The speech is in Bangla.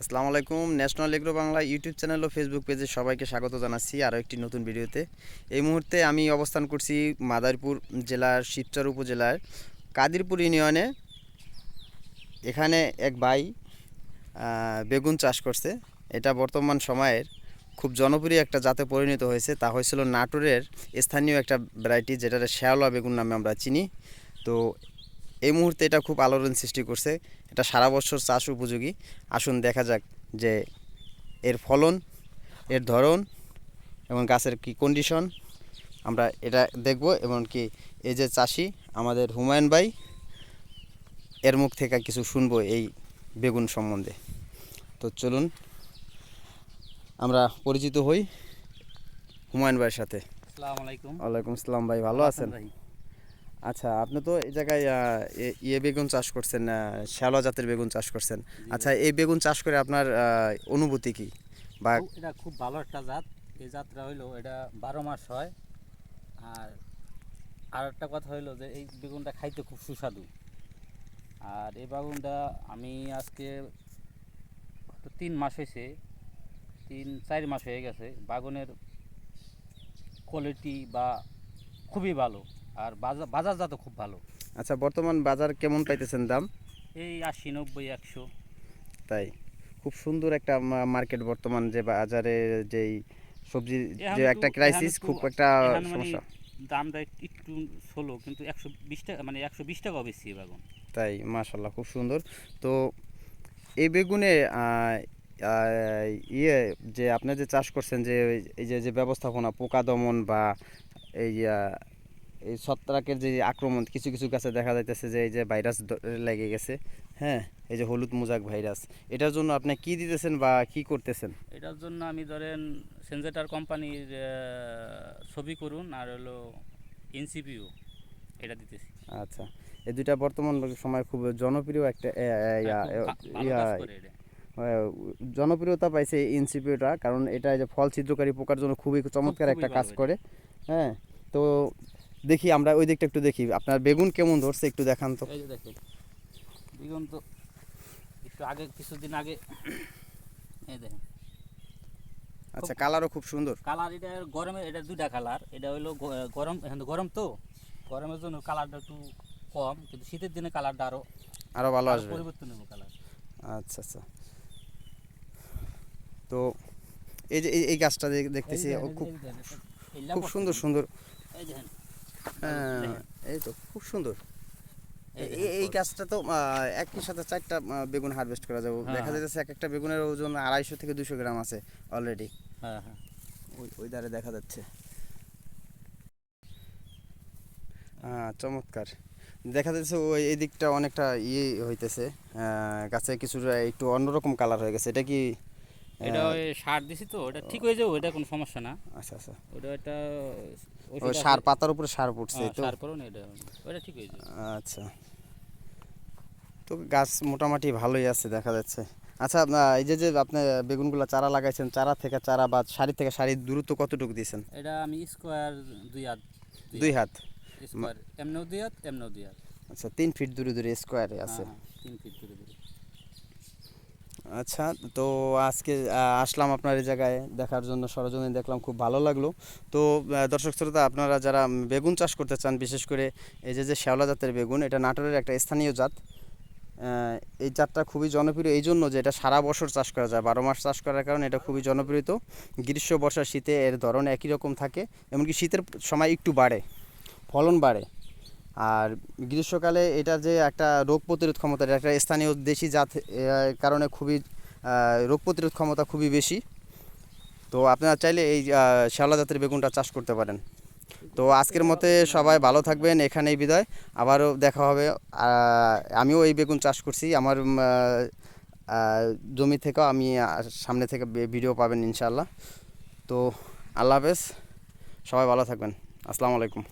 আসসালামু আলাইকুম, national agro Bangla YouTube channel ও ফেসবুক পেজে সবাইকে স্বাগত জানাচ্ছি আরও একটি নতুন ভিডিওতে। এই মুহূর্তে আমি অবস্থান করছি মাদারপুর জেলার শিবচর উপজেলার কাদিরপুর ইউনিয়নে। এখানে এক ভাই বেগুন চাষ করছে। এটা বর্তমান সময়ের খুব জনপ্রিয় একটা জাতে পরিণত হয়েছে। তা হয়েছিল নাটোরের স্থানীয় একটা ভ্যারাইটি যেটা শ্যাওলা বেগুন নামে আমরা চিনি। তো এই মুহূর্তে এটা খুব আলোড়ন সৃষ্টি করছে। এটা সারা বছর চাষ উপযোগী। আসুন দেখা যাক যে এর ফলন এর ধরন এবং গাছের কি কন্ডিশন আমরা এটা দেখব এবং কি এই যে চাষি আমাদের হুমায়ুন ভাই এর মুখ থেকে কিছু শুনব এই বেগুন সম্বন্ধে। তো চলুন আমরা পরিচিত হই হুমায়ুন ভাইয়ের সাথে। আসসালামু আলাইকুম। ওয়ালাইকুম আসসালাম ভাই ভালো আছেন? ভাই। আচ্ছা আপনি তো এই জায়গায় ইয়ে বেগুন চাষ করছেন আহ, শ্যাওলা জাতের বেগুন চাষ করছেন। আচ্ছা এই বেগুন চাষ করে আপনার অনুভূতি কি? বা এটা খুব ভালো একটা জাত। এই জাতটা হইল এটা বারো মাস হয়। আর আর একটা কথা হইল যে এই বেগুনটা খাইতে খুব সুস্বাদু। আর এই বেগুনটা আমি আজকে তিন মাস হয়েছে তিন চার মাস হয়ে গেছে। বাগুনের কোয়ালিটি বা খুবই ভালো। আর বাজার জাতও খুব ভালো। আচ্ছা বর্তমান বাজার কেমন পাইতেছেন দাম? এই আশি নব্বই একশো। তাই? খুব সুন্দর একটা মার্কেট বর্তমান যে বাজারে যেই সবজি যে একটা ক্রাইসিস খুব একটা মানে সমস্যা। দামটা একটু- ষোলো কিন্তু একশো বিশ টাকা মানে একশো বিশ টাকাও বেশি বাগান। তাই মাশাল্লাহ খুব সুন্দর। তো এই বেগুনে ইয়ে যে আপনি যে চাষ করছেন যে এই যে যে ব্যবস্থাপনা পোকা দমন বা এই এই ছত্রাকের যে আক্রমণ কিছু কিছু গাছে দেখা যাইতেছে যে এই যে ভাইরাস লেগে গেছে হ্যাঁ? এই যে হলুদ মোজাক ভাইরাস এটার জন্য আপনি কি দিতেছেন বা কি করতেছেন? এটার জন্য আমি ধরেন সেনজেটার কোম্পানির ছবি করুন আর হলো এনসিপিও এটা দিতেছি। আচ্ছা এই দুইটা বর্তমান সময় খুব জনপ্রিয় একটা জনপ্রিয়তা পাইছে এই ইনসিপিউটা কারণ এটা এই যে ফল ছিদ্রকারী পোকার জন্য খুবই চমৎকার একটা কাজ করে হ্যাঁ? তো দেখি আমরা ওই দিকটা একটু দেখি। আপনার বেগুন কেমন ধরছে একটু দেখান তো। এই যে দেখেন বেগুন তো একটু আগে কিছুদিন আগে এই দেখেন। আচ্ছা কালারও খুব সুন্দর। কালার এটা গরমে এটা দুইটা কালার। এটা হলো গরম এখন গরম তো। গরমের জন্য কালারটা একটু কম কিন্তু শীতের দিনে কালারটা আরও আরও ভালো আসবে। পরিবর্তন হবে কালার। আচ্ছা আচ্ছা। তো এই যে এই- গাছটা দেখতেছি খুব খুব সুন্দর সুন্দর। এই দেখেন। এই তো খুব সুন্দর। এই। গাছটা তো একই সাথে চারটা বেগুন হারভেস্ট করা যাবে। হ্যাঁ, দেখা হ্যাঁ। যাচ্ছে এক একটা বেগুনের ওজন আড়াইশো থেকে দুশো গ্রাম আছে অলরেডি হ্যাঁ হ্যাঁ। ওই ওই ধারে দেখা যাচ্ছে। হ্যাঁ চমৎকার। দেখা যাচ্ছে ওই এই দিকটা অনেকটা ইয়ে হইতেছে। আহ, গাছে কিছুটা একটু অন্যরকম কালার হয়ে গেছে। এটা কি এটা ওই সার দিছি তো এটা ঠিক হয়ে যাবে ওটা কোনো সমস্যা না। আচ্ছা আচ্ছা। ওটা একটা ওই সার পাতার উপরে সার পড়ছে হ্যাঁ, তো? সার করুন এটা ওটা ঠিক হয়ে যাবে। আচ্ছা। তো গাছ মোটামুটি ভালোই আছে দেখা যাচ্ছে। আচ্ছা আহ, এই যে যে আপনি বেগুনগুলো চারা লাগাইছেন চারা থেকে চারা বা সারি থেকে সারির দূরত্ব কতটুকু দিয়েছেন? এটা আমি স্কোয়ার দুই হাত দুই হাত? স্কোয়ার এমনিও দুই হাত এমনিও দুই হাত। আচ্ছা তিন ফিট দূরে দূরে স্কোয়ারে আছে। হ্যাঁ, হ্যাঁ, তিন ফিট দূরে দূরে। আচ্ছা তো আজকে আসলাম আপনার এই জায়গায় দেখার জন্য, সরজমিন দেখলাম খুব ভালো লাগল। তো দর্শক শ্রোতা, আপনারা যারা বেগুন চাষ করতে চান, বিশেষ করে এই যে যে শ্যাওলা জাতের বেগুন, এটা নাটোরের একটা স্থানীয় জাত। এই জাতটা খুবই জনপ্রিয়, এই জন্য যে এটা সারা বছর চাষ করা যায়, বারো মাস চাষ করার কারণে এটা খুবই জনপ্রিয় তো। গ্রীষ্ম বর্ষা শীতে এর ধরন একই রকম থাকে, এমনকি শীতের সময় একটু বাড়ে, ফলন বাড়ে। আর গ্রীষ্মকালে এটা যে একটা রোগ প্রতিরোধ ক্ষমতা একটা স্থানীয় দেশি জাত কারণে খুবই রোগ প্রতিরোধ ক্ষমতা খুবই বেশি। তো আপনারা চাইলে এই শ্যাওলা জাতের বেগুনটা চাষ করতে পারেন। তো আজকের মতে সবাই ভালো থাকবেন, এখানেই বিদায়। আবারও দেখা হবে আমিও এই বেগুন চাষ করছি। আমার জমি থেকেও আমি সামনে থেকে ভিডিও পাবেন ইনশাল্লাহ তো আল্লাহ হাফেজ, সবাই ভালো থাকবেন। আসসালামু আলাইকুম।